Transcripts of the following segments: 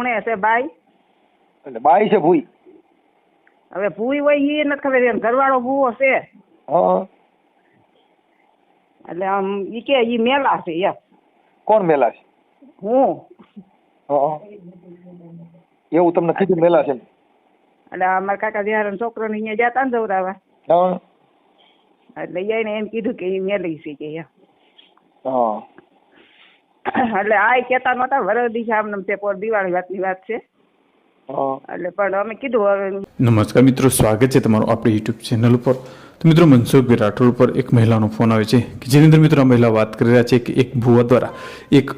ધૂણે છે બાઈ એટલે બાઈ છે ભૂઈ. હવે ભૂઈ હોય એ નથી ખબર એમ ઘરવાળો ભૂવો છે. હા. એટલે આમ ઈ કે ઈ મેલા છે એમ. કોણ મેલા છે? હું. હા એવું તમને કીધું મેલા છે એટલે અમારા કાકા બિહાર છોકરો ને અહીંયા જતા ને જવરાવા. હા. એટલે એને એમ કીધું કે ઈ મેલી છે કે હા. એટલે આ કેતા નતા વરદી છે આમ તે પોર દિવાળી વાતની વાત છે. એટલે પણ અમે કીધું હવે. નમસ્કાર મિત્રો સ્વાગત છે તમારું આપણી યુટ્યુબ ચેનલ ઉપર. તો મિત્રો મનસુખભાઈ રાઠોડ પર એક મહિલાનો ફોન આવે છે કે જેની અંદર મિત્રો આ મહિલા વાત કરી રહ્યા છે કે એક ભુવા દ્વારા, એક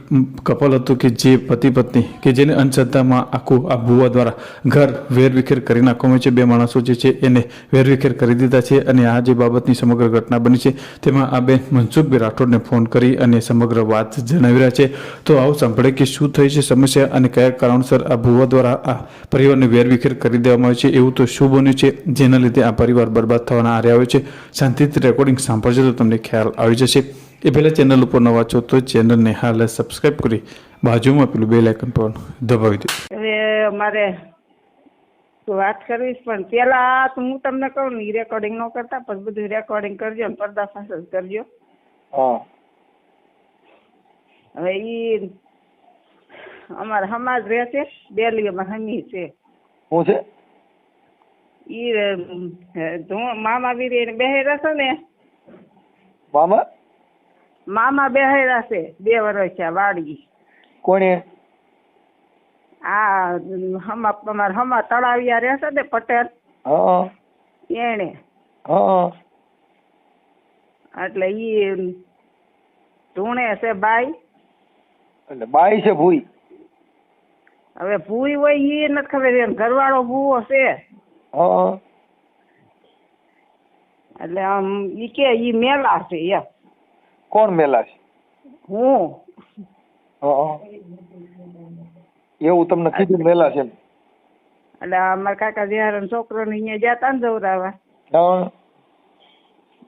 કપલ હતું કે જે પતિ પત્ની કે જેને અંધશ્રદ્ધામાં આખું આ ભુવા દ્વારા ઘર વેરવિખેર કરી નાખવામાં છે. બે માણસો જે છે એને વેરવિખેર કરી દીધા છે અને આ જે બાબતની સમગ્ર ઘટના બની છે, તેમાં આ બે મનસુખભાઈ રાઠોડને ફોન કરી અને સમગ્ર વાત જણાવી રહ્યા છે. તો આવું સાંભળે કે શું થઈ છે સમસ્યા અને કયા કારણસર આ ભુવા દ્વારા આ પરિવારને વેરવિખેર કરી દેવામાં આવે છે. એવું તો શું બન્યું છે? જેના લીધે આ પરિવાર બરબાદ થવાના આરે આવે છે. શાંતિથી રેકોર્ડિંગ સાંભળજો તો તમને ખ્યાલ આવી જશે. એ પહેલાં ચેનલ ઉપર નવા છો તો ચેનલને હાલ સબસ્ક્રાઈબ કરી બાજુમાં પેલું બે આઇકન પર દબાવી દો. હવે મારે વાત કરવી પણ પેલા તો હું તમને કહું ને રેકોર્ડિંગ ન કરતા પણ બધું રેકોર્ડિંગ કરજો ને પર્દાફાશ જ કરજો. હા. હવે ઈ અમારા સમાજ રહે છે દિલ્હીમાં હમી છે. હું છે? ઈ મામા વીરે બેહેરા છે ને. મામા? મામા બેહેરા છે બે વર્ષ છે વાડી. કોણે? આ હમા અમાર હમા તળાવિયા રહેશે ને પટેલ. એને એટલે ઈ ધૂણે છે બાઈ. એટલે બાઈ છે ભૂઈ. હવે ભૂઈ હોય ઈ નથી ખબર એમ ઘરવાળો ભૂવો છે. હા એટલે આમ ઈ કે ઈ મેલા છે એમ કોણ મેલા છે? હું. એવું તમને કીધું મેલા છે એટલે અમારા કાકા બિહાર છોકરો ને અહીંયા જતા ને જવરાવા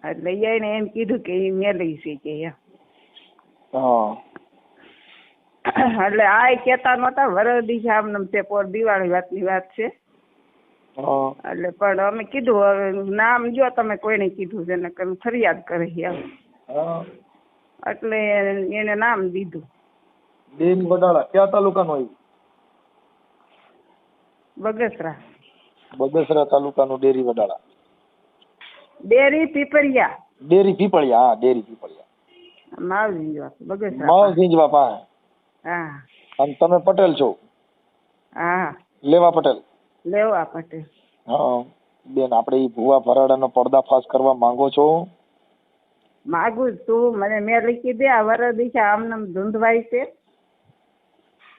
એટલે એને એમ કીધું કે એ મેલી છે કે એમ એટલે આ કેતા નતા વરદી છે આમ તે પોર દિવાળી વાતની વાત છે. એટલે પણ અમે કીધું હવે નામ જો તમે કોઈને કીધું છે નકર ફરિયાદ કરે એટલે એને નામ દીધું. બેન વડાળા કયા તાલુકાનો આવ્યું? બગસરા. બગસરા તાલુકાનું ડેરી વડાળા ડેરી પીપળિયા. ડેરી પીપળિયા હા ડેરી પીપળિયા. માવજી વાત બગસરા માવ પાસે. હા. અને તમે પટેલ છો? હા. લેવા પટેલ? લેવા માટે. હા બેન આપણે એ ભુવા ભરાડાનો પર્દાફાશ કરવા માંગો છો? માગું છું. તું મને મેં લીખી દે આ વરદી છે આમને આમ ધૂંધવાય છે.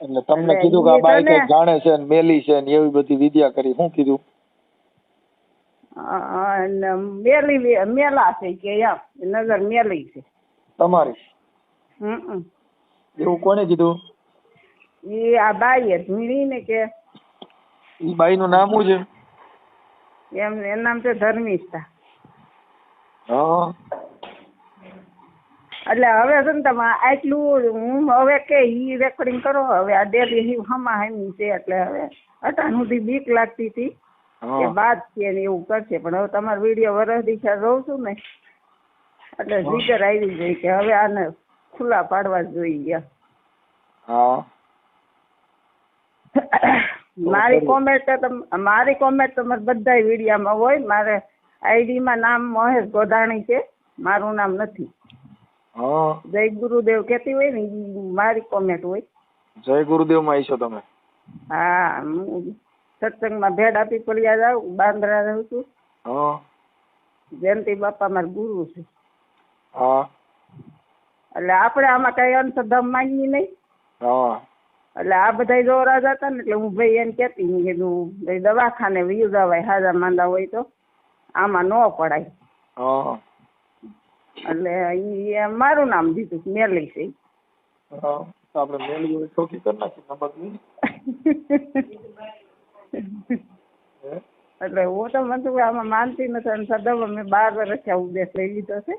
એટલે તમને કીધું કે આ બાઈ જાણે છે ને મેલી છે ને એવી બધી વિદ્યા કરી. શું કીધું? મેલી મેલા છે કે એમ. નજર મેલી છે. તમારી? હમ એવું કોને કીધું? એ આ બાઈ ધૂણી ને કે ઈ બાઈ નું નામ શું છે? એમ એનું નામ છે ધર્મિષ્ઠા. હા. એટલે હવે છે ને તમે આટલું હું હવે કે ઈ રેકોર્ડિંગ કરો હવે આ ડેલી હમા હેમી છે એટલે હવે અટાણ સુધી બીક લાગતી હતી કે બાદ છે ને એવું કરશે પણ હવે તમારો વીડિયો વરસ દિશા જોઉં છું ને એટલે જીગર આવી ગઈ કે હવે આને ખુલ્લા પાડવા જોઈ જોઈએ. હા. મારી કોમેન્ટ મારી કોમેન્ટ તમારે બધા વિડીયામાં હોય. મારે આઈડીમાં નામ મહેશ ગોધાણી છે. મારું નામ નથી. જય ગુરુદેવ કેતી હોય ને મારી કોમેન્ટ હોય. જય ગુરુદેવમાં આવીશો તમે. હા હું સત્સંગમાં ભેડ આપી પડ્યા જાઉં બાંદ્રા રહું છું. જયંતિ બાપા મારા ગુરુ છે. એટલે આપણે આમાં કઈ અંશધમ માંગીએ નહીં. એટલે આ બધા દોરા હતા ને એટલે હું ભાઈ એમ કહેતી મેં કીધું ભાઈ દવાખાને વયું જવાય હાજા માંદા હોય તો આમાં ન પડાય. એટલે એ મારું નામ દીધું મેલી છે. આપણે મેલી હોય ચોકી કરી નાખી નંબર એટલે હું તો મને તો આમાં માનતી નથી અને સદા મેં બાર વર્ષ આ ઉદ્દેશ લઈ લીધો છે.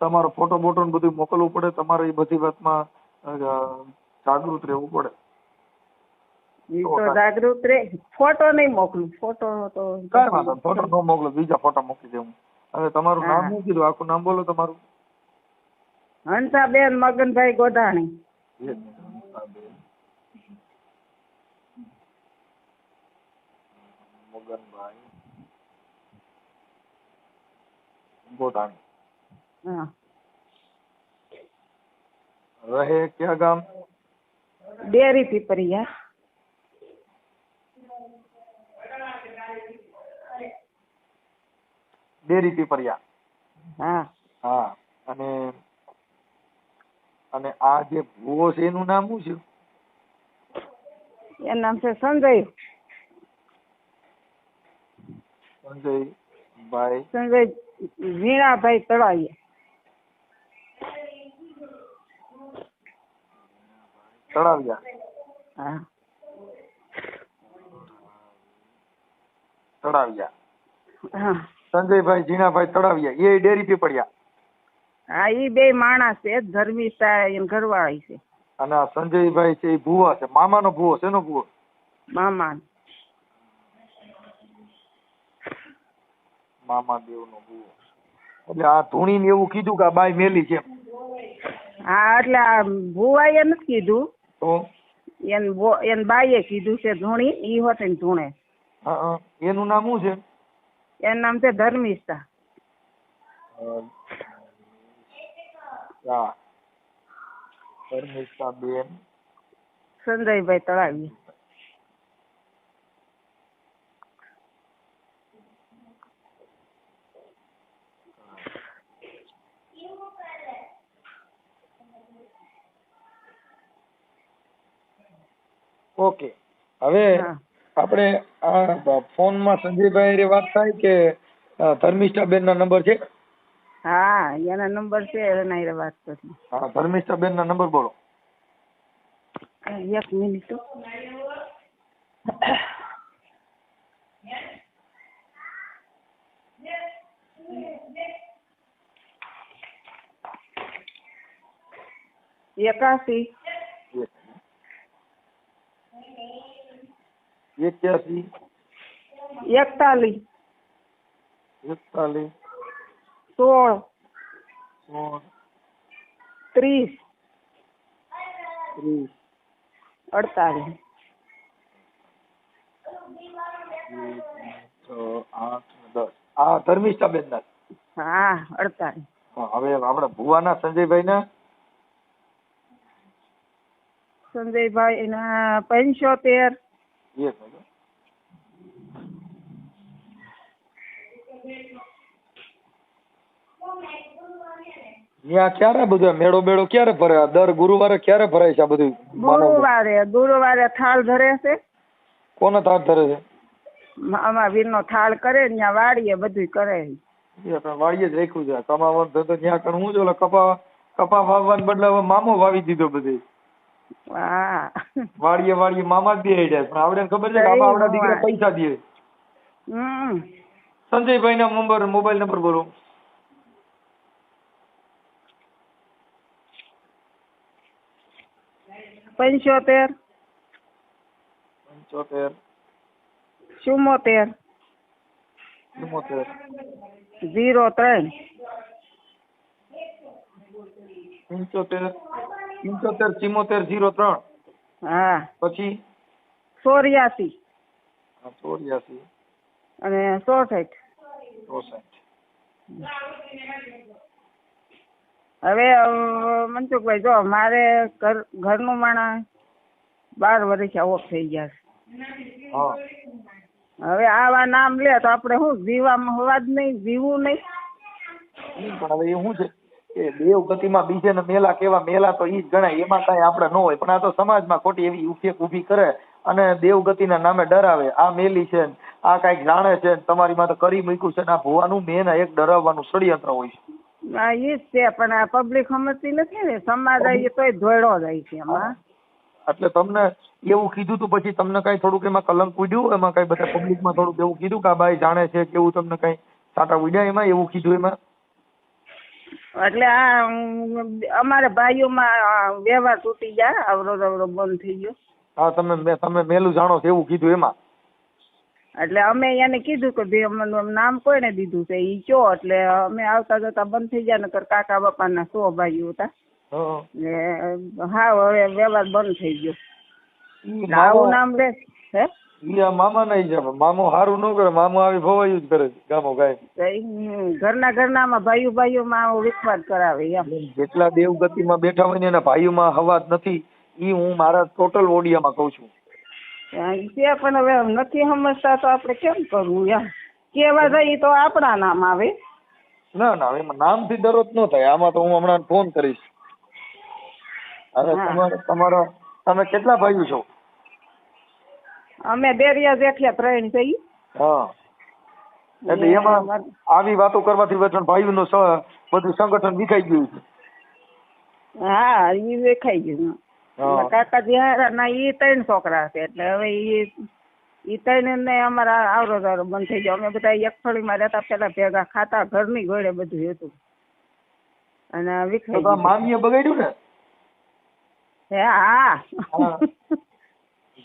તમારો ફોટો બોટો બધું મોકલવું પડે તમારે એ બધી વાતમાં જાગૃત રહેવું પડે. તો જાગૃત રે. ફોટો નહીં મોકલું. ફોટો તો કાંઈ વાંધો ફોટો ન મોકલો. બીજા ફોટા મૂકી દે હવે તમારું નામ. શું કીધું? આખું નામ બોલો તમારું. હંસાબેન મગનભાઈ ગોધાણી. મગનભાઈ ગોધાણી. હા. રહે ક્યાં ગામ? ડેરી પીપરિયા. ડેરી પીપરિયા હા. હા અને અને આ જે ભૂવો છે એનું નામ શું છે? એનું નામ છે સંજય. ભાઈ. સંજય વીણાભાઈ તળાવીયા તળાવિયા. હા. તળાવિયા. હા. સંજયભાઈ જીનાભાઈ તળાવિયા એ ડેરી પીપળિયા હા ઈ બે માણસ છે ધર્મિષ્ઠા એમ ઘરવાળી છે. અને આ સંજયભાઈ છે એ ભૂવા છે. મામાનો ભૂવો શેનો ભૂવો? મામા મામા દેવનો ભૂવો. એટલે આ ધૂણી ને એવું કીધું કે આ બાઈ મેલી છે. હા એટલે આ ભુવાએ નથી કીધું. તો? એન બો- એન બાઈએ કીધું છે ધૂણી ઈ હોતે ને ધૂણે. હા, હા. એનું નામ શું છે? એનું નામ છે ધર્મિષ્ઠા. ધર્મિષ્ઠા બેન. સંજયભાઈ તળાવી. ઓકે. હવે આપણે આ ફોનમાં સંજયભાઈ રે વાત થાય કે ધર્મિષ્ઠા બેન ના નંબર છે? હા એના નંબર છે એના હારે વાત કરી હા ધર્મિષ્ઠા બેન ના નંબર બોલો. એક મિનિટ. હો. એક્યાસી એકતાલીસ એકતાલીસ સોળ સોળ ત્રીસ ત્રીસ અડતાલીસ આ ધર્મિષ્ઠા બેન ના હા અડતાલીસ હવે આપણા ભુવાના સંજયભાઈ ને સંજયભાઈ ના પંચોતેર એક મિનિટ. ત્યાં ક્યારે બધું મેળો બેળો ક્યારે ભરે? દર ગુરુવારે ક્યારે ભરાય છે આ બધું ગુરુવારે ગુરુવારે થાળ ધરે છે. કોને થાળ ધરે છે? અમારા વીરનો થાળ કરે ને ત્યાં વાડીએ બધું કરે આપણે વાડીએ જ રાખ્યું છે. કમાવાનો ધંધો ત્યાં કણ હું જો કપા કપા વાવવાને બદલે મામો વાવી દીધો બધે. હા વાડીએ વાડીએ મામા જ દે જાય પણ આવડે ખબર છે કે આમાં આવડા દીકરા પૈસા દે. હમ. સંજયભાઈ ના નંબર મોબાઈલ નંબર બોલો. પંચોતેર. પંચોતેર. ચુમ્મોતેર. ચુમ્મોતેર. ઝીરો ત્રણ. પંચોતેર. પંચોતેર ચિમોતેર જીરો ત્રણ. હા. પછી? ચોર્યાસી ચોર્યાસી અને ચોસઠ ચોસઠ હવે મનસુખભાઈ જો મારે ઘર ઘરનું માણસ બાર વર્ષ ઓફ થઈ ગયા છે. હવે આવા નામ લે તો આપણે શું જીવા હોવા જ નહીં જીવવું નહીં. પણ હવે એ શું છે? કે દેવ ગતિમાં બીજે ને મેલા કેવા મેલા તો ઈ જ ગણાય એમાં કાંઈ આપણે ન હોય. પણ આ તો સમાજમાં ખોટી એવી ઉફેક ઊભી કરે અને દેવગતિના નામે ડરાવે. આ મેલી છે આ કાંઈક જાણે છે તમારી તો કરી મૂક્યું છે આ ભુવાનું મેન એક ડરાવવાનું ષડયંત્ર હોય છે. હા એ જ છે પણ આ પબ્લિક સમજતી નથી ને. સમાજ આવી તોય ધોળો જાય છે એમાં. એટલે તમને એવું કીધું તું પછી તમને કઈ થોડુંક એમાં કલંક ઉડ્યું? એમાં કઈ બધા પબ્લિકમાં થોડુંક એવું કીધું કે આ ભાઈ જાણે છે કે એવું તમને કઈ સાટા ઉડ્યા એમાં એવું કીધું એમાં? એટલે આ અમારા ભાઈઓમાં વ્યવહાર તૂટી ગયા અવરો રવરો બંધ થઈ ગયો. હા તમે તમે મેલું જાણો છો એવું કીધું એમાં. એટલે અમે એને કીધું કે ભાઈ અમારું નામ કોઈને દીધું છે ઈ કયો? એટલે અમે આવતા જતા બંધ થઈ ગયા નકર કાકા બાપાના સો ભાઈઓ હતા. હા હવે વ્યવહાર બંધ થઈ ગયો. આવું નામ લે હે? ઈ આ મામા નહીં છે મામો હારું ન કરે. મામો આવી ભવાયું જ કરે ગામો ગાય. ઘરના ઘરના માં ભાઈઓ ભાઈઓ માં વિખવાદ કરાવે એમ. જેટલા દેવગતિમાં બેઠા હોય ને એના ભાઈઓમાં હવા જ નથી. ઈ હું મારા ટોટલ ઓડિયામાં કઉ છું. પણ હવે નથી સમજતા તો આપણે કેમ કરવું એમ? કેવા જઈએ તો આપણા નામ આવે. ના ના એમાં નામથી દરરોજ ન થાય. આમાં તો હું હમણાં ફોન કરીશ. અરે. તમારે તમારા તમે કેટલા ભાઈઓ છો? અમે બેરિયા જેઠિયા ત્રણ થઈ. હા. એટલે એમાં આવી વાતો કરવાથી વચન ભાઈઓનું સ- બધું સંગઠન વિખાઈ ગયું છે. હા એ દેખાઈ ગયું કાકાજી હારા ના એ ત્રણ છોકરા છે એટલે હવે ઈ એ ત્રણ ને અમારા આવરો જાવરો બંધ થઈ ગયો. અમે બધા એક ફળીમાં રહેતા પેલા ભેગા ખાતા ઘરની ગોળે બધું હતું. અને વિખાઈ મામીએ બગાડ્યું ને? હે.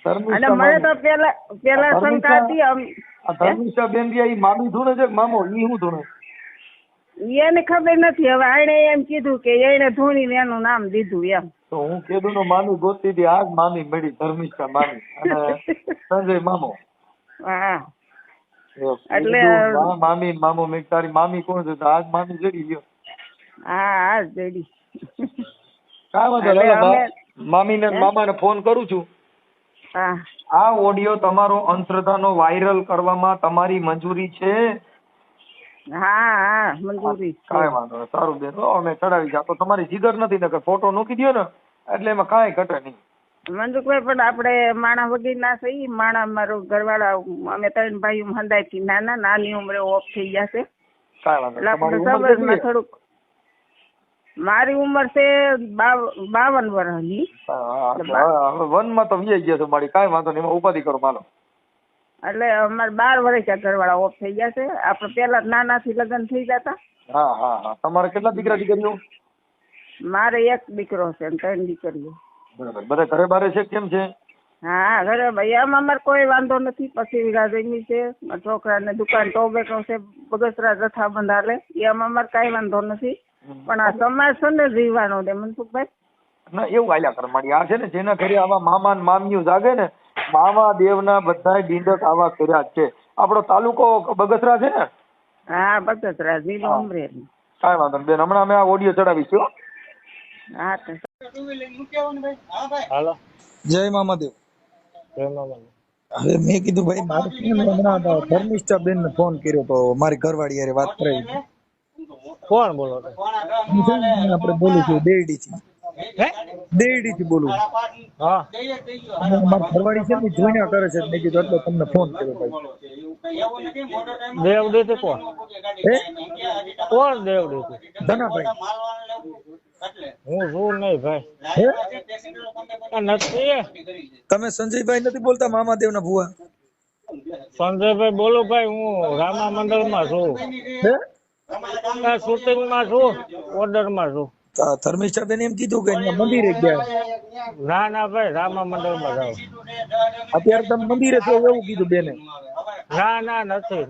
અને મને તો પેલા પેલા શંકા હતી આમ ધર્મિષ્ઠા બેન રહ્યા ઈ મામી ધૂણે છે મામો? ઈ હું ધૂણે? એને ખબર નથી. હવે આણે એમ કીધું કે એને ધૂણીને એનું નામ દીધું એમ. તો હું કીધું નો મામી ગોતી હતી આ જ મામી મળી ધર્મિષ્ઠા મામી. અને સંજય મામો. હા. એટલે મામી મામો મેં તારી મામી કોણ છે? તો આ જ મામી જડી ગયો. હા હા જડી. કાંઈ વાંધો મામી ને મામા ને ફોન કરું છું. આ ઓડિયો તમારો અંધશ્રદ્ધાનો વાયરલ કરવામાં તમારી મંજૂરી છે? હા હા મંજૂરી છે. કાંઈ વાંધો નહીં સારું બેન. હો, અમે ચડાવી જા. તો તમારી જીગર નથી નકર ફોટો મૂકી દો ને. એટલે એમાં કાંઈ ઘટે નહીં. મંજુકભાઈ પણ આપણે માણા વગી ના થઈ માણા મારો ઘરવાળા અમે ત્રણ ભાઈઓ હંદાયથી નાના નાની ઉંમરે ઓફ થઈ ગયા છે. કાંઈ વાંધો નહીં. તમારી ઉંમર કેટલી થોડુંક મારી ઉંમર છે બાવન વર્ષની વન વનમાં તો વ્યાઈ ગયા છો મારી કાંઈ વાંધો નહીં ઉપાધિ કરો માલો. એટલે અમારે બાર વર્ષ ઘરવાળા ઓફ થઈ ગયા છે. આપણે પેલા નાનાથી લગ્ન થઈ જતા. હા હા હા. તમારે કેટલા દીકરા દીકરીઓ? મારે એક દીકરો છે અને ત્રણ દીકરીઓ. બરાબર. બધા ઘરે બારે છે કેમ છે? હા ઘરે ભાઈ આમ અમારે કોઈ વાંધો નથી. પછી વીઘા જમી છે. છોકરાને દુકાન ટોબેકો છે. બગસરા જથ્થા બંધાલે. એમ અમારે કાંઈ વાંધો નથી. પણ આ સમાજ છે ને જીવવાનો દે મનસુખભાઈ? ના એવું આલ્યા કરે મારી. આ છે ને જેના ઘરે આવા મામા ને મામીઓ જાગે ને મામા દેવના બધાય ડીંડક આવા કર્યા જ છે. આપણો તાલુકો બગસરા છે ને? હા બગસરા જિલ્લો અમરેલી. કાંઈ વાંધો નહીં. બેન હમણાં અમે આ ઓડિયો ચડાવીશું હા. હાલો. જય મામાદેવ જય મામા હવે મેં કીધું ભાઈ મારે ધર્મિષ્ઠા બેન ને ફોન કર્યો તો મારી ઘરવાળી યારે વાત કરી હતી. કોણ બોલો આપણે બોલું છું દેરડી થી દેરડી થી બોલું હા. અને છે ને જોઈને કરે છે મેં કીધું એટલે તમને ફોન કર્યો ભાઈ. દેવદૂત કોણ? કોણ કોણ દેવદૂત ધનાભાઈ. હું છું નહીં ભાઈ. નથી તમે સંજયભાઈ નથી બોલતા મામાદેવ ના ભુવા? સંજયભાઈ બોલો ભાઈ હું રામા મંડળમાં છું. છું બેન એમ કીધું કે અહીંયા મંદિરે ગયા. ના ના ભાઈ રામા મંડળમાં જાઉં અત્યારે તમે મંદિરે છો એવું કીધું બેને. ના ના નથી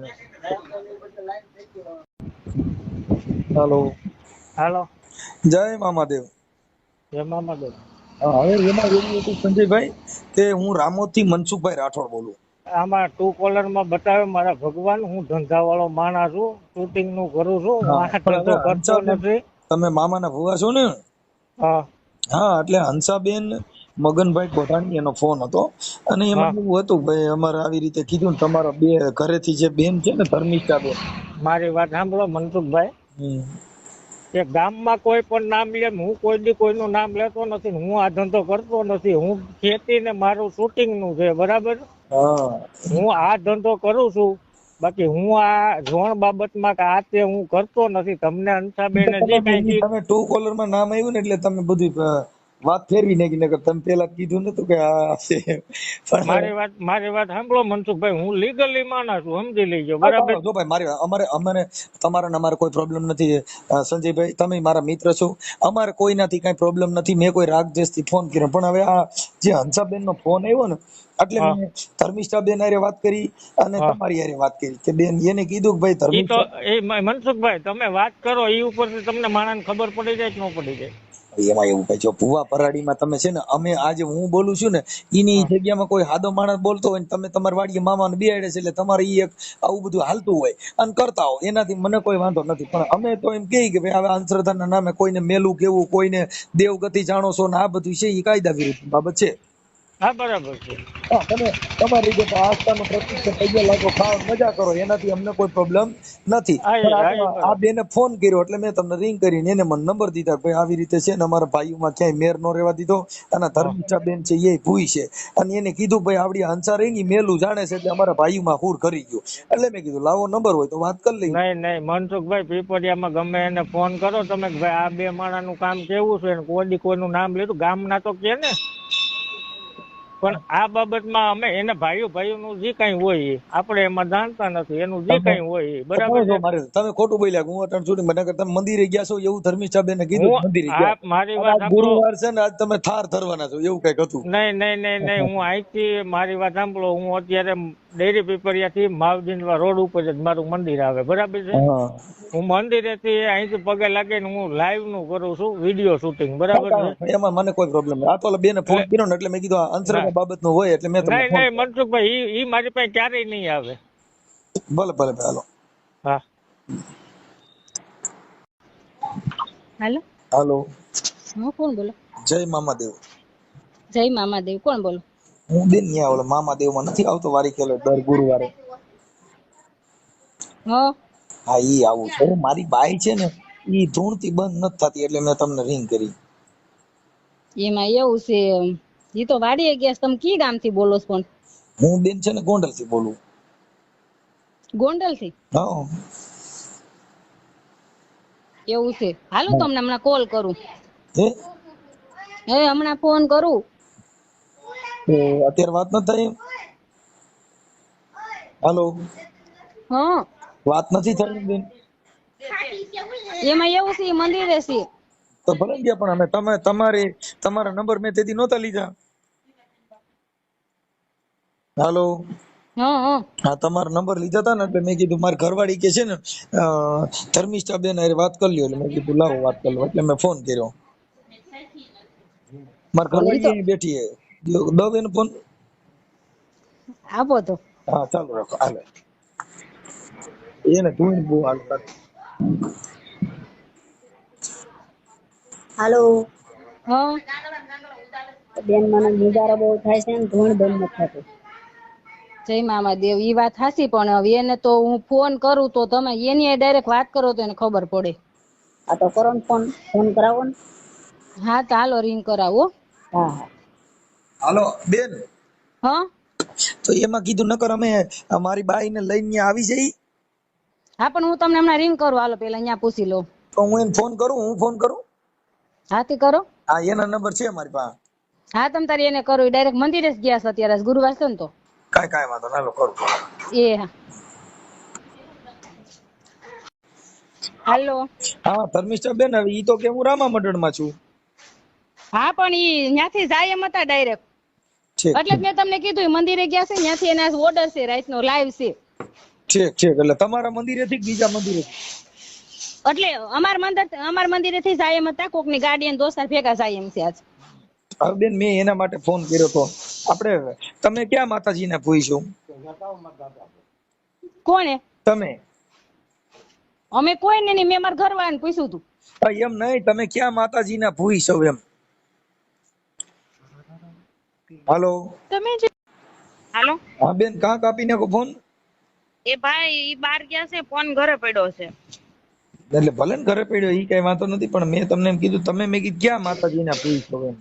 હાલો. હાલો. જય મામાદેવ. જય હવે એમાં એવું હતું સંજયભાઈ કે હું રામોદથી મનસુખભાઈ રાઠોડ બોલું. આમાં ટુ કોલરમાં બતાવે મારા ભગવાન હું ધંધા વાળો માણસ છું શૂટિંગનું કરું છું ધંધો કરતો નથી. તમે મામાના ભુવા છો ને? હા. હા એટલે હંસાબેન મગનભાઈ કોઠાણી એનો ફોન હતો. અને એમાં એવું હતું ભાઈ અમારે આવી રીતે કીધું ને તમારા બે ઘરેથી જે બેન છે ને ધર્મિષ્ઠા બેન મારી વાત સાંભળો મનસુખભાઈ. કે ગામમાં કોઈ પણ નામ લે હું કોઈ દી કોઈનું નામ લેતો નથી હું આ ધંધો કરતો નથી. હું ખેતી ને મારું શૂટિંગનું છે બરાબર? હું. આ ધંધો કરું છું. બાકી હું આ ઝોણ બાબતમાં કે આ તે હું કરતો નથી. તમને અંશાબેને જે કઈ તમે ટુ કોલરમાં નામ આવ્યું ને એટલે તમે બધું વાત ફેરવી નાખી નકર તમે પેલા કીધું નતું કે આ છે. પણ મારી વાત મારી વાત સાંભળો મનસુખભાઈ હું લીગલી માના છું સમજી લેજો બરાબર? જો ભાઈ મારી અમારે અમારે તમારા અમારે કોઈ પ્રોબ્લેમ નથી. સંજયભાઈ તમે મારા મિત્ર છો. અમારે કોઈનાથી કઈ પ્રોબ્લેમ નથી. મેં કોઈ રાગથી ફોન કર્યો. પણ હવે આ જે હંસાબેન નો ફોન આવ્યો ને એટલે. મેં ધર્મિષ્ઠા બેન હારે વાત કરી અને તમારી હારે વાત કરી. કે બેન એને કીધું કે ભાઈ ધર્મિષ્ઠા એ મનસુખભાઈ તમે વાત કરો એ ઉપરથી તમને માણસને ખબર પડી જાય કે ન પડી જાય? એમાં એવું કઈ જો ભુવા પરાડીમાં તમે છે ને અમે આજે હું બોલું છું ને એની જગ્યામાં કોઈ હાદો માણસ બોલતો હોય ને તમે તમારા વાડીએ મામાને બિહાડે છે એટલે તમારે એ એક આવું બધું હાલતું હોય અને કરતા હોય. એનાથી મને કોઈ વાંધો નથી. પણ અમે તો એમ કહીએ કે ભાઈ હવે અંધશ્રદ્ધાના નામે કોઈને મેલું કેવું કોઈને દેવગતિ જાણો છો ને આ બધું છે એ કાયદા વિરુદ્ધ બાબત છે. હા બરાબર છે. હા તમે તમારી રીતે આસ્થાનો પ્રતીક છે પૈસા લાગો ખાવ મજા કરો એનાથી અમને કોઈ પ્રોબ્લેમ નથી. આ બેને ફોન કર્યો એટલે મેં તમને રિંગ કરીને એને મને નંબર દીધા ભાઈ આવી રીતે છે ને અમારા ભાઈઓમાં ક્યાંય મેર નો રહેવા દીધો. અને ધર્મિષ્ઠા બેન છે એ ભૂઈ છે. અને એને કીધું ભાઈ આવડી હંસા રહી ને મેલું જાણે છે એટલે અમારા ભાઈઓમાં હુર કરી ગયો. એટલે મેં કીધું લાવો નંબર હોય તો વાત કરી લઈએ. નહીં નહીં મનસુખભાઈ પીપળિયામાં ગમે એને ફોન કરો તમે ભાઈ આ બે માણસનું કામ કેવું છે? કોડી કોઈ કોઈનું નામ લીધું? ગામના તો કે ને? પણ આ બાબતમાં અમે એને ભાઈઓ ભાઈઓનું જે કઈ હોય આપણે એમાં જાણતા નથી. એનું જે કઈ હોય બરાબર તમે છે? મારે? તમે ખોટું બોલ્યા કે હું અટણ છું મને તમે મંદિરે ગયા છો એવું ધર્મિષ્ઠા બેને કીધું મંદિરે ગયા. મારી વાત ગુરુવાર છે ને આજ તમે થાર ધરવાના છો એવું કંઈક હતું. નહીં નહીં નહીં નહીં હું અહીંથી મારી વાત સાંભળો. હું અત્યારે ડેરી પીપરિયાથી માવજીનવા રોડ ઉપર જ મારું મંદિર આવે બરાબર છે? હા. મંદિરેથી અહીંથી પગે લાગીને હું લાઈવનું કરું છું વીડિયો શૂટિંગ બરાબર છે? એમાં મને કોઈ પ્રોબ્લેમ નથી આ તો બેને ફોન કર્યો ને એટલે મેં કીધું આ અંતરંગ બાબતનું હોય એટલે મેં તમને નહીં નહીં મનસુખભાઈ ઈ ઈ મારી પાસે ક્યારેય નહીં આવે. ભલે ભલે ભલે હાલો. હા. હાલો? હાલો. હું કોણ બોલો? જય મામાદેવ. જય મામાદેવ કોણ બોલો? હું બેન ન્યા ઓલા મામાદેવમાં નથી આવતો વારી ખેલો દર ગુરુવારે. હ? ઈ આવું છે. મારી બાઈ છે ને ઈ ધૂણથી બંધ નથી થતી એટલે મેં તમને રિંગ કરી. એમાં એવું છે ઈ તો વાડીએ ગયા તમે કી ગામથી બોલો છો પણ? હું બેન છે ને ગોંડલથી બોલું. ગોંડલથી હા. એવું છે. હાલો તમને હમણાં કોલ કરું. હે? હે હમણાં ફોન કરું. અત્યારે વાત નથી થઈ? હેલો. હા. વાત નથી થઈ બેન? એમાં એવું છે મંદિરે છે. તો ભલે ગયા પણ અમે તમે તમારી તમારા નંબર મેં તેથી નહોતા લીધા. હાલો. હા હા. નંબર લીધા હતા ને એટલે મેં કીધું મારી ઘરવાળી કે છે ને ધર્મિષ્ઠા બેન હારે વાત કરી લ્યો એટલે મેં કીધું લાવો વાત કરી લો એટલે મેં ફોન કર્યો. મારી ઘરવાળી બેઠી હે દો- દો બેન ફોન. આપો તો. હા ચાલુ રાખો હાલે. એને ધૂણ બહુ હાલો હા. બેન મને નિગારો બહુ થાય છે ને ધૂણ બંધ નથી થતું. જય મામાદેવ ઈ વાત હાસી પણ હવે એને તો હું ફોન કરું તો તમે એની ડાયરેક્ટ વાત કરો તો એને ખબર પડે. આ તો કરો ને ફોન. ફોન કરાવો ને. હા તો હાલો રિંગ કરાવો હા હા. હાલો બેન. હા? તો એમાં કીધું નકર અમે મારી બાઈ ને લઈને આવી જઈ. હા પણ હું તમને હમણાં રિંગ કરું. હાલો પેલા અહીંયા પૂછી લો. તો હું એને ફોન કરું હું ફોન કરું? હાથી કરો. હા એના નંબર છે મારી પાસે. હા તમ તારી એને કરો. ડાયરેક્ટ મંદિરે જ ગયા છે અત્યારે. ગુરુવાર છે ને તો. કાઈ કાઈ વાંધો ના લો કરું. એ હા. હાલો. હા ધર્મિષ્ઠા બેન હવે ઈ તો કે હું રામા મંડળમાં છું. હા પણ ઈ ન્યાથી જાય એમ હતા ડાયરેક્ટ એટલે મેં તમને કીધું મંદિરે ગયા છે ત્યાંથી એના ઓર્ડર છે રાતનો લાઈવ છે. ઠીક ઠીક એટલે તમારા મંદિરે થી બીજા મંદિરે એટલે અમાર મંદિર અમાર મંદિરે થી જાય એમ હતા કોકની ગાડી અને દોસ્તાર ભેગા જાય એમ છે આજ. બેન મેં એના માટે ફોન કર્યો તો. આપણે તમે ક્યાં માતાજીને છો? કોણે તમે. અમે કોઈ ને નહીં મેં મારા ઘરવાળાને પૂછ્યું તું હા, એમ નહીં તમે ક્યાં માતાજીને છો એમ? હાલો. તમે જે હાલો. હા બેન કા કાપી નાખો ફોન? એ ભાઈ ઈ બાર ગયા છે ફોન ઘરે પડ્યો છે. એટલે ભલે ને ઘરે પડ્યો ઈ કઈ વાંધો નથી પણ મેં તમને એમ કીધું તમે મેં કીધું ક્યાં માતાજીના ભૂઈ છો એમ?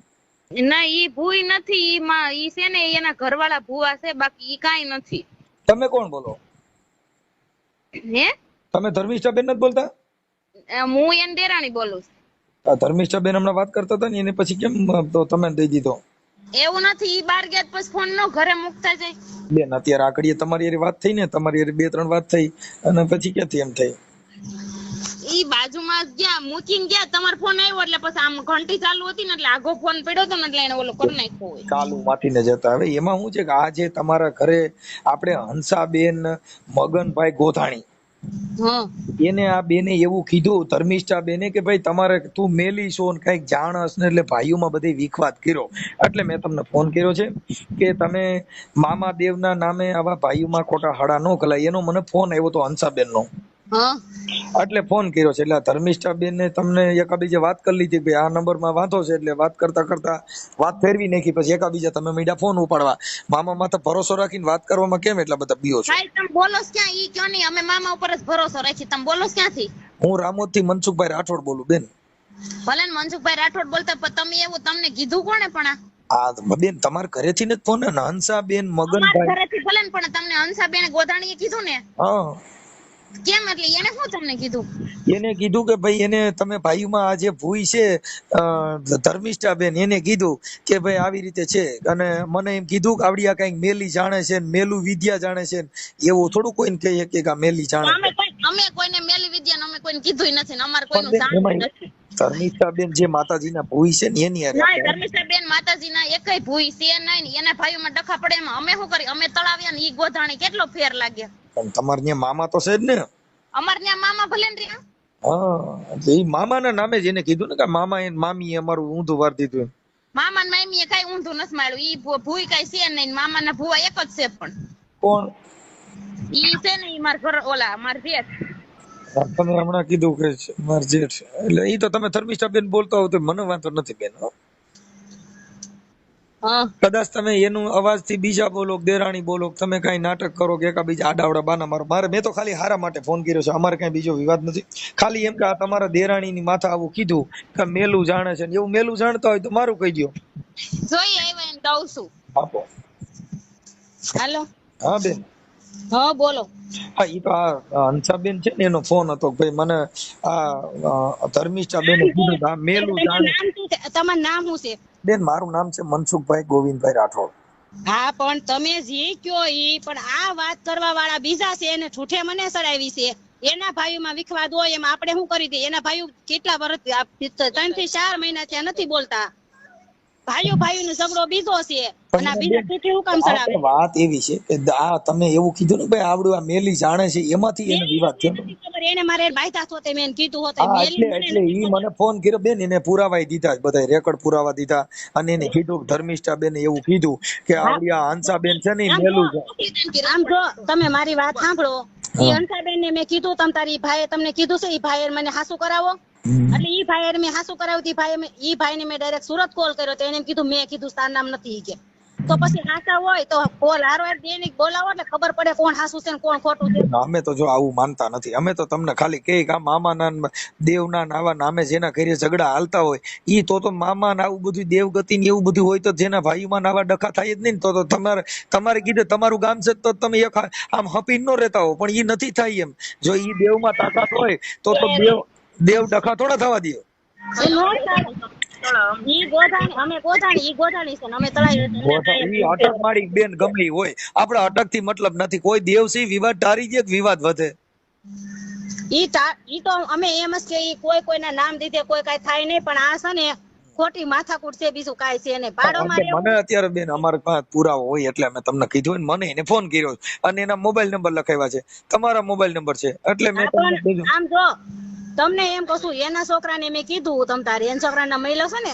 ના ઈ ભૂઈ નથી ઈ માં ઈ છે ને એના ઘરવાળા ભૂવા છે બાકી ઈ કાઈ નથી. તમે કોણ બોલો? હે? તમે ધર્મિષ્ઠા બેન નથી બોલતા? હું એન દેરાણી બોલું છું. ધર્મિષ્ઠા બેન હમણાં વાત કરતા હતા ને એને પછી કેમ તો તમે દઈ દીધો? એવું નથી ઈ બાર ગયા પછી ફોન નો ઘરે મુકતા જાય. બેન અત્યારે આકડીએ તમારી હારે વાત થઈ ને તમારી હારે બે ત્રણ વાત થઈ અને પછી ક્યાંથી એમ થઈ? ઈ બાજુમાં ગયા મૂકીને ગયા તમારો ફોન આવ્યો એટલે પછી આમ ઘંટી ચાલુ હતી ને એટલે આગો ફોન પડ્યો હતો ને એટલે એને ઓલો કરી નાખ્યો હોય. ચાલુ માંથી ને જતા. હવે એમાં શું છે કે આ જે તમારા ઘરે આપણે હંસાબેન મગનભાઈ ગોધાણી એને આ બેને એવું કીધું, ધર્મિષ્ઠા બેને કે ભાઈ તમારે તું મેલી છો ને કંઈક જાણસ ને એટલે ભાઈઓમાં બધી વિખવાદ કર્યો. એટલે મેં તમને ફોન કર્યો છે કે તમે મામા દેવના નામે આવા ભાઈઓમાં ખોટા હડા ન કલાય. એનો મને ફોન આવ્યો તો હંસાબેન નો એટલે ફોન કર્યો છે. એટલે ધર્મિષ્ઠા બેન ને તમને એકાબીજે વાત કરી લીધી ભાઈ આ નંબરમાં વાંધો છે એટલે વાત કરતા કરતા વાત ફેરવી નાખી. પછી એકાબીજા તમે મીડા ફોન ઉપાડવા. મામા માથે ભરોસો રાખીને વાત કરવામાં કેમ એટલા બધા બીઓ છો? તમે બોલો ક્યાં? ઈ કયો નહીં? અમે મામા ઉપર જ ભરોસો રાખી તમે બોલો ક્યાંથી? હું રામોદથી મનસુખભાઈ રાઠોડ બોલું બેન. ભલે ને મનસુખભાઈ રાઠોડ બોલતા પણ તમે એવું તમને કીધું કોણે પણ આ? આ બેન તમારા ઘરેથી ને ફોન હંસા બેન મગનભાઈ. ઘરેથી ભલે ને પણ તમને હંસાબેન ગોધાણીએ કીધું ને? હા. કેમ? એટલે એને શું તમને કીધું? એને કીધું કે ભાઈ એને તમે ભાઈમાં આ જે ભૂઈ છે ધર્મિષ્ઠા બેન એને કીધું કે ભાઈ આવી રીતે છે. અને મને એમ કીધું કે આવડી આ કંઈક મેલી જાણે છે ને મેલું વિદ્યા જાણે છે એવું થોડું કોઈને કહીએ કે આ મેલી જાણે અમે કોઈ અમે કોઈને મેલી વિદ્યા અમે કોઈને કીધું નથી ને અમારે પણ કોઈનું જાણવું નથી ધર્મિષ્ઠા બેન જે માતાજીના ભૂઈ છે ને એની અરે ના આપણે- ધર્મિષ્ઠાબેન માતાજીના એકય ભૂઈ છે નહીં એના ભાઈઓમાં ડખા પડે એમાં. અમે શું કરી અમે તળાવ્યા ને ઈ ગોધાણી કેટલો ફેર લાગ્યા? પણ તમારે ત્યાં મામા તો છે જ ને. અમાર ત્યાં મામા ભલે ને રહ્યા. હા એટલે ઈ મામાના નામે જ એને કીધું ને કે મામા એ મામી અમારું ઊંધું વાર દીધું એમ. મામા ને મામીએ કઈ ઊંધું નથી માર્યું. ઈ ભૂઈ કઈ છે નહીં મામા ના ભૂવા એક જ છે પણ. કોણ? ઈ છે ને ઈ માર ઘર ઓલા માર જેઠ. તમે હમણાં કીધું કે માર જેઠ એટલે ઈ તો તમે ધર્મિષ્ઠા બેન બોલતા હો તો મને વાંધો નથી બેન કદાચ તમે એનું અવાજથી બીજા બોલો દેરાણી બોલો તમે કઈ નાટક કરો કે એકાબીજા આડાવડા બાના મારો. મારે મેં તો ખાલી હારા માટે ફોન કર્યો છે. અમારે કઈ બીજો વિવાદ નથી. ખાલી એમ કે આ તમારા દેરાણીની માથા આવું કીધું કે મેલું જાણે છે એવું મેલું જાણતા હોય તો મારું કહી દો જોઈ આવ્યા એમ દઉં છું આપો. હાલો. હા બેન. હા બોલો. હા ઈ તો આ હંસાબેન છે ને એનો ફોન હતો ભાઈ મને આ ધર્મિષ્ઠા બેન કીધું આ મેલું જાણે તમારું નામ શું છે? બેન, મારું નામ છે મનસુખભાઈ ગોવિંદભાઈ રાઠોડ. હા, પણ તમે જે કયો ઈ, પણ આ વાત કરવા વાળા બીજા છે, એને છૂઠે મને સડાવી છે. એના ભાઈઓમાં વિખવાદ હોય એમાં આપણે શું કરી દઈએ? એના ભાઈઓ કેટલા વર્ષ ત્રણથી ચાર મહિના ત્યાં નથી બોલતા. ભાઈઓ ભાઈઓ ઝઘડો બીજો છે. અને આ બીજા છૂઠી હું કામ વાત એવી છે કે આ તમે એવું કીધું ને ભાઈ આવડું આ મેલી જાણે છે એમાંથી એનો વિવાદ થયો. એને મારે બાયતા હોતે મેં કીધું હોતે મેલી એટલે ઈ મને ફોન કર્યો બેન એને પુરાવાય દીધા જ બધા રેકોર્ડ પુરાવા દીધા. અને એને કીધું ધર્મિષ્ઠા બેન એવું કીધું કે આવડી આ હંસા બેન છે ને મેલું છે. આમ જો તમે મારી વાત સાંભળો. ઈ હંસાબેન ને મેં કીધું તમ તારી ભાઈએ તમને કીધું છે ઈ ભાઈએ મને હાસુ કરાવો. એટલે ઈ ભાઈએ મેં હાસુ કરાવતી ભાઈ મેં- ઈ ભાઈને મેં ડાયરેક્ટ સુરત કોલ કર્યો તો એને કીધું મેં કીધું તાર નામ નથી કે. તો પછી હાસા હોય તો કોલ હારો દૈનિક બોલાવો એટલે ખબર પડે કોણ હાસુ છે ને કોણ ખોટું છે. અમે તો જો આવું માનતા નથી. અમે તો તમને ખાલી કે આ મામાના ને દેવના ને આવા નામે જેના ઘરે ઝઘડા હાલતા હોય ઈ તો તો મામા ને આવું બધું દેવગતિ ને એવું બધું હોય તો જેના ભાઈ માં આવા ડખા થાય જ નહીં ને તો તો તમારે તમારે કીધે તમારું ગામ છે તો તમે એક આમ હપી ન રહેતા હો પણ ઈ નથી થાય એમ. જો ઈ દેવમાં તાકાત હોય તો તો દેવ દેવ ડખા થોડા થવા દે. આપડે અટકથી મતલબ નથી. કોઈ દેવ સી વિવાદ ટારી દે વિવાદ વધે? ઈ ઈ તો અમે એમ જ કે કોઈ કોઈના નામ દીધે કોઈ કાંઈ થાય નહીં પણ આ છે ને ખોટી માથાકૂટ છે બીજું કાંઈ છે મને અત્યારે બેન અમારે પાસે પુરાવો હોય એટલે અમે તમને કીધું ને મને એને ફોન કર્યો. અને એના મોબાઈલ નંબર લખાવ્યા છે. તમારા મોબાઈલ નંબર છે. એટલે મેં આમ જો તમને એમ કશું એના છોકરાને મેં કીધું તમ તારે એના છોકરાના મહિલા છે ને.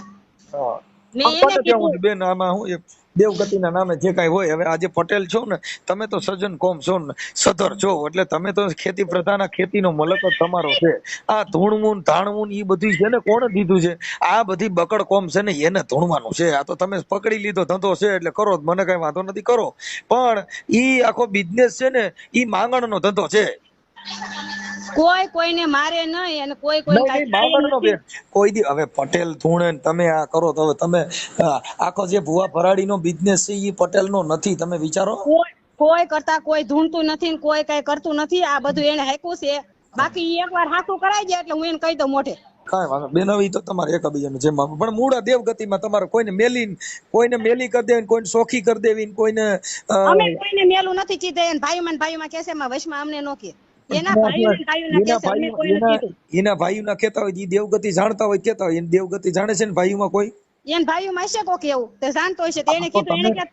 મેં એને કીધું. બેન આમાં હું છે, દેવગતિના નામે જે કાંઈ હોય હવે આજે પટેલ છો ને તમે તો સજન કોમ છો ને સધર છો એટલે તમે તો ખેતી પ્રધાન ખેતીનો મલક તમારો છે. આ ધૂણવું ધાણમૂન એ ઈ બધું છે ને કોણે દીધું છે? આ બધી બકડ કોમ છે ને એને ધૂણવાનું છે. આ તો તમે પકડી લીધો ધંધો છે એટલે કરો મને કઈ વાંધો નથી કરો. પણ ઈ આખો બિઝનેસ છે ને ઈ માંગણનો ધંધો છે. કોઈ કોઈને મારે નહીં અને કોઈ કોઈ કાંઈ દી હવે પટેલ ધૂણે તમે આ કરો તો હવે તમે આખો જે ભુવા ભરાડીનો બિઝનેસ છે એ પટેલ નો નથી તમે વિચારો. કોઈ કરતા કોઈ ધૂણતું નથી ને કોઈ કઈ કરતું નથી આ બધું એને હાંક્યું છે. બાકી એકવાર હાથું કરાઈ જાય એટલે હું એને કહી દઉં મોઢે. કાંઈ વાંધો બેન હવે તો તમારે એકબીજાને જેમ આપો પણ મૂળ દેવગતિમાં તમારે કોઈને મેલી કોઈને મેલી કરી દેવી કોઈને સોખી કરી દેવી કોઈને અમે કોઈને મેલું નથી ચીધે ને ભાઈઓમાં કહેશે એમાં વશમાં અમને નો કહે એના ભાઈઓ ને ભાઈઓના કહેતા હોય દેવગતિ જાણતા હોય કહેતા હોય દેવગતિ જાણે છે ને ભાઈઓમાં કોઈ? એને ભાઈઓમાં હશે કોક એવું તે જાણતો હશે એને કીધું એને ક્યાં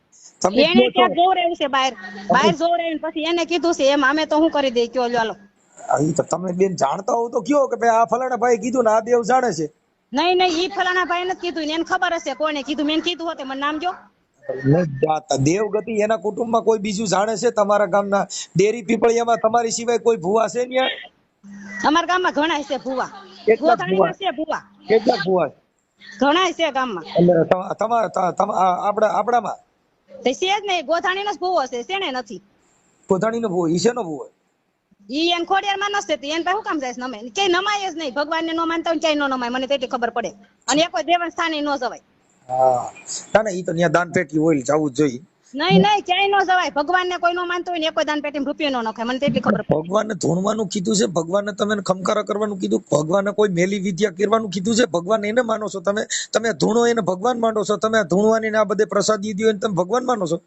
એને ક્યાં જોર એવું છે બહાર બહાર જોર આવ્યું પછી એને કીધું છે એમ અમે તો શું કરી દઈએ કયો ચાલો હા, તો તમે બેન જાણતા હો તો કયો કે ભાઈ આ ફલાણા ભાઈ કીધું ને આ દેવ જાણે છે? નહીં નહીં ઈ ફલાણા ભાઈ નથી કીધું એને ખબર હશે કોને કીધું મેં કીધું હોત મને નામ જો. દેવગતિ એના કુટુંબમાં કોઈ બીજું જાણે છે? તમારા ગામના ડેરી પીપળિયામાં તમારી સિવાય કોઈ ભૂવા છે ત્યાં અમારા ગામમાં ઘણા છે ભૂવા. કેટલા છે ભૂવા. કેટલા ભૂવા? ઘણા છે ગામમાં. એટલે તમા- તમારા તા- તમા- આ તે છે જ નહીં ગોથાણીનો જ ભૂવો છે શેને નથી. કોથાણીનો ભૂવો ઈ શેનો ભૂવો? ઈ એને ખોડિયારમાં નસતે તે એને પાસે કામ જાય નમે? ક્યાંય નમાય જ નહીં ભગવાનને ન માનતા હોય ક્યાંય ન નમાય મને તેટલી ખબર પડે. અને એ કોઈ દેવન સ્થાને ન જવાય. હા. ના ના ઈ તો ન્યા દાન પેટી હોય જવું જોઈએ. નહીં નહીં ક્યાંય ન જવાય. ભગવાનને કોઈ નો માનતો હોય ને એ કોઈ દાન પેટી રૂપિયો નો નખાય. મને તેટલી ખબર ભગવાનને ધૂણવાનું કીધું છે ભગવાનને તમે ખમકારા કરવાનું કીધું ભગવાનને કોઈ મેલી વિદ્યા કરવાનું કીધું છે ભગવાન એને માનો છો તમે? તમે ધૂણો એને ભગવાન માનો છો તમે ધૂણવાની ને આ બધે પ્રસાદ દીધી હોય ને તમે ભગવાન માનો છો?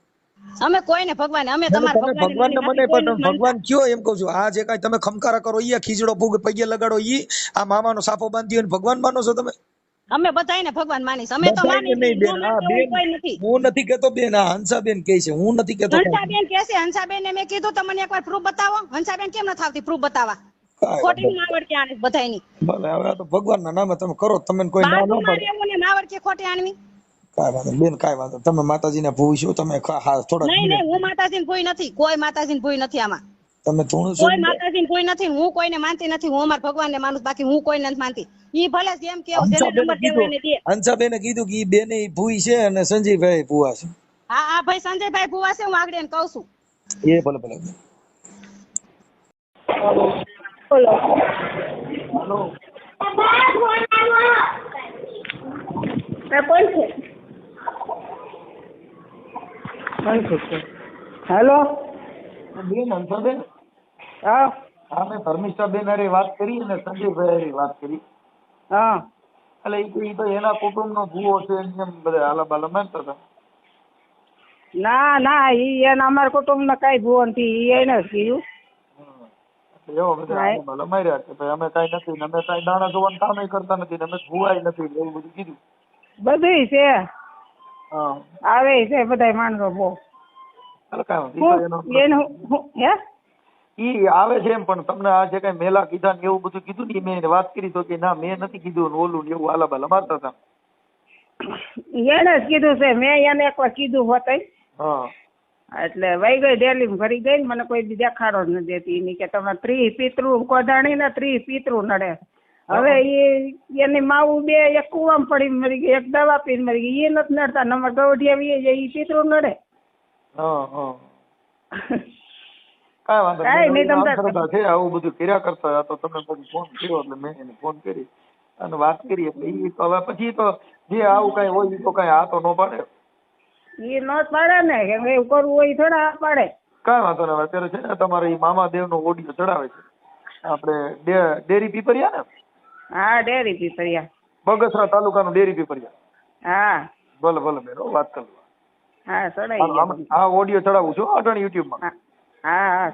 અમે કોઈને ભગવાન અમે તમે તમારા ભગવાનને મને પણ ભગવાન કયો એમ કહું છું. આ જે કાઈ તમે ખમકારા કરો ઈ ખીજડો ભૂગ પગે લગાડો ઈ આ મામાનો સાફો બાંધ્યો ને ભગવાન માનો છો તમે? અમે બધાયને ભગવાન માની અમે તો માની બેન કોઈ નથી. હું નથી કેતો બેન આ હંસાબેન કહે છે હું નથી કેતો હંસાબેન કે છે હંસાબેન મેં કીધું તમને એકવાર પ્રૂફ બતાવો. હંસાબેન કેમ નથી આવતી પ્રૂફ બતાવવા? કાંઈ ખોટી માવડ કે આની બધાયની. ભલે હવે તો ભગવાનના નામે તમે કરો તમને કોઈ ના ન ને માવડ કે ખોટી આણવી. કાંઈ વાંધો બેન કાંઈ વાંધો તમે માતાજીને છો તમે થોડા નહીં નહીં હું માતાજીને ભૂઈ નથી. કોઈ માતાજીને ભૂઈ નથી આમાં. તમે ધૂણું છો કોઈ માતાજીને કોઈ નથી હું કોઈને માનતી નથી હું અમારા ભગવાનને માનું બાકી હું કોઈને નથી માનતી. ઈ ભલે જેમ કેવું જેને નંબર દેવો એને કીધું દે. હંસાબેને કીધું કે ઈ બેને ઈ ભૂઈ છે અને સંજયભાઈ ભૂવા છે. હા હા ભાઈ સંજયભાઈ ભુવા છે હું આગળ એને કહું છું. એ ભલે ભલે. બોલો. હેલો. કોણ છે? હેલો. બેન હંસાબેન હા. હા મેં ધર્મિષ્ઠાબેન વાત કરી અને સંજયભાઈ વાત કરી. હા. એટલે તો એના કુટુંબનો ભૂવો છે એમ બધા આલા બાલા માનતા હતા. ના ના ઈ એને અમારા કુટુંબને કઈ ભૂવો નથી ઈ એને જ કીધું. એવો બધા હા. આલા બાલા માર્યા કે ભાઈ અમે કાંઈ નથી અમે કાંઈ દાણા જોવાનું કામે કરતા નથી અમે ભૂવાય નથી એવું બધું કીધું. બધુંય છે. હા. આવે છે બધાય માણસો બહુ. એનો હે? ઈ આવે છે એમ પણ તમને આ જે કઈ મેલા કીધા ને એવું બધું કીધું ને મેં વાત કરી તો કે ના મેં નથી કીધું ને ઓલું ને એવું આલા બાલા મારતા હતા. એને જ કીધું છે મેં એને એકવાર કીધું હોત હા. એટલે વહી ગઈ ડેલી ફરી ગઈ ને મને કોઈ બી દેખાડો જ નથી દેતી. એની કે તમે ત્રી પિતૃ કોધાણી ને ત્રી પિતૃ નડે. હવે એ એની માવું બે એક કુવામ પડી મરી ગઈ એક દવા પીને મરી ગઈ. એ નથી નડતા નમર ગવઢિયા એ પિતૃ નડે. હા હા. કાંઈ વાંધો નહીં. તમ છે આવું બધું કર્યા કરતા હતા. તો તમે પછી ફોન કર્યો એટલે મેં એને ફોન કરી અને વાત કરી. એટલે એ તો હવે પછી તો જે આવું કઈ હોય એ તો કઈ આ તો ન પાડે. એ ન પાડે ને કેમ એવું કરવું હોય થોડા આ પાડે. કાંઈ વાંધો નહીં અત્યારે છે ને તમારે મામા દેવ નો ઓડિયો ચડાવે છે. આપણે ડેરી પીપરિયા ને? હા ડેરી પીપરિયા. બગસરા તાલુકાનું ડેરી પીપરિયા. હા. ભલે ભલે બેન હો, વાત કરું. હા ચડાવી આ ઓડિયો ચડાવું છું અટણ યુટ્યુબમાં. હા હા